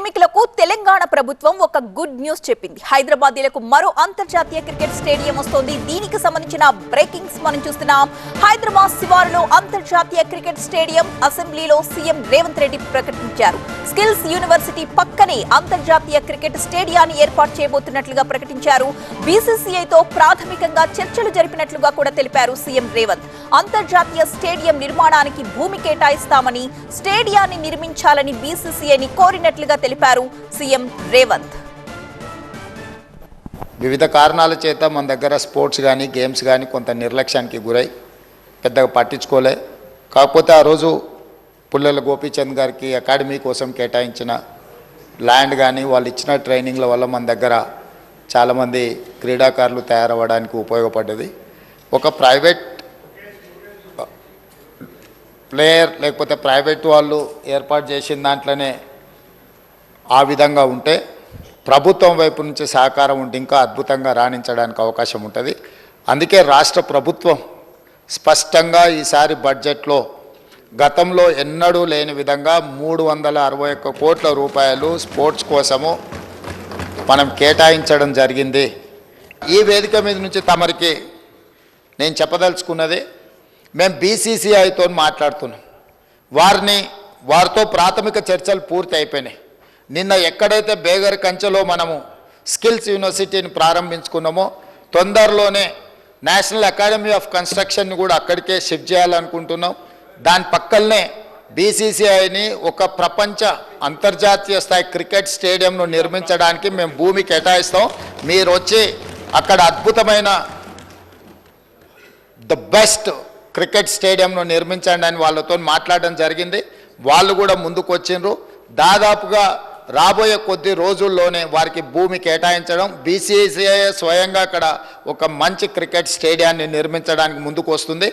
ప్రేమికులకు తెలంగాణ ప్రభుత్వం ఒక గుడ్ న్యూస్ చెప్పింది. హైదరాబాదీలకు మరో అంతర్జాతీయ క్రికెట్ స్టేడియం వస్తోంది. దీనికి సంబంధించిన బ్రేకింగ్స్ మనం చూస్తున్నాం. హైదరాబాద్ శివారులో అంతర్జాతీయ క్రికెట్ స్టేడియం అసెంబ్లీలో సీఎం రేవంత్ రెడ్డి ప్రకటించారు. స్కిల్స్ యూనివర్సిటీ పక్కనే అంతర్జాతీయ క్రికెట్ స్టేడియాన్ని ఏర్పాటు చేయబోతున్నట్లుగా ప్రకటించారు. బీసీసీఐతో ప్రాథమికంగా చర్చలు జరిపినట్లుగా కూడా తెలిపారు సీఎం రేవంత్. అంతర్జాతీయ స్టేడియం నిర్మాణానికి భూమి కేటాయిస్తామని స్టేడియాన్ని నిర్మించాలని బీసీసీఐని కోరినట్లుగా తెలిపారు. సీఎం రేవంత్. వివిధ కారణాల చేత మన దగ్గర స్పోర్ట్స్ కానీ గేమ్స్ కానీ కొంత నిర్లక్ష్యానికి గురై పెద్దగా పట్టించుకోలే. కాకపోతే ఆ రోజు పుల్లెల గోపీచంద్ గారికి అకాడమీ కోసం కేటాయించిన ల్యాండ్ కానీ వాళ్ళు ఇచ్చిన ట్రైనింగ్ల వల్ల మన దగ్గర చాలామంది క్రీడాకారులు తయారవ్వడానికి ఉపయోగపడ్డది. ఒక ప్రైవేట్ ప్లేయర్ లేకపోతే ప్రైవేట్ వాళ్ళు ఏర్పాటు చేసిన దాంట్లోనే ఆ విధంగా ఉంటే ప్రభుత్వం వైపు నుంచి సహకారం ఉంటే ఇంకా అద్భుతంగా రాణించడానికి అవకాశం ఉంటుంది. అందుకే రాష్ట్ర ప్రభుత్వం స్పష్టంగా ఈసారి బడ్జెట్లో గతంలో ఎన్నడూ లేని విధంగా మూడు వందల అరవై ఒక్క కోట్ల రూపాయలు స్పోర్ట్స్ కోసము మనం కేటాయించడం జరిగింది. ఈ వేదిక మీద నుంచి తమరికి నేను చెప్పదలుచుకున్నది మేము బీసీసీఐతో మాట్లాడుతున్నాం. వారిని వారితో ప్రాథమిక చర్చలు పూర్తి అయిపోయినాయి నిన్న ఎక్కడైతే బేగర్ కంచెలో మనము స్కిల్స్ యూనివర్సిటీని ప్రారంభించుకున్నామో తొందరలోనే నేషనల్ అకాడమీ ఆఫ్ కన్స్ట్రక్షన్ని కూడా అక్కడికే షిఫ్ట్ చేయాలనుకుంటున్నాం. దాని పక్కనే బీసీసీఐని ఒక ప్రపంచ అంతర్జాతీయ స్థాయి క్రికెట్ స్టేడియంను నిర్మించడానికి మేము భూమి కేటాయిస్తాం. మీరు వచ్చి అక్కడ అద్భుతమైన ద బెస్ట్ క్రికెట్ స్టేడియంను నిర్మించండి అని వాళ్ళతో మాట్లాడడం జరిగింది. వాళ్ళు కూడా ముందుకు వచ్చిండ్రు దాదాపుగా రాబోయే కొద్ది రోజుల్లోనే వారికి భూమి కేటాయించడం బీసీసీఐ స్వయంగా అక్కడ ఒక మంచి క్రికెట్ స్టేడియాన్ని నిర్మించడానికి ముందుకు వస్తుంది.